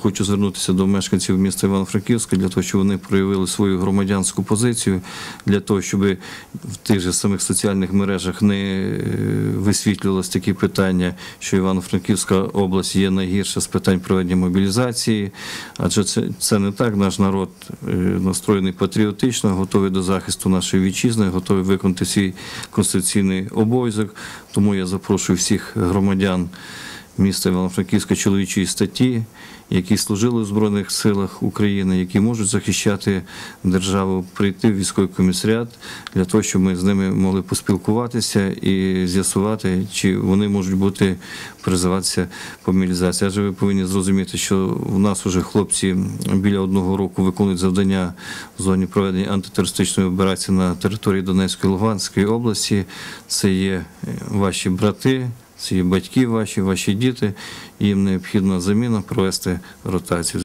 Хочу звернутися до мешканців міста Івано-Франківська для того, щоб вони проявили свою громадянську позицію, для того, щоб в тих же самих соціальних мережах не е, висвітлювалися такі питання, що Івано-Франківська область є найгірша з питань проведення мобілізації, адже це, це не так. Наш народ е, настроєний патріотично, готовий до захисту нашої вітчизни, готовий виконати свій конституційний обов'язок. Тому я запрошую всіх громадян міста Івано-Франківська чоловічої статті, які служили в Збройних силах України, які можуть захищати державу, прийти в військовий комісаріат для того, щоб ми з ними могли поспілкуватися і з'ясувати, чи вони можуть бути призиватися по мобілізації. Адже ви повинні зрозуміти, що в нас вже хлопці біля одного року виконують завдання в зоні проведення антитерористичної операції на території Донецької Луганської області. Це є е, ваші брати. Є батьки ваші, ваші діти, їм необхідна заміна провести ротацію.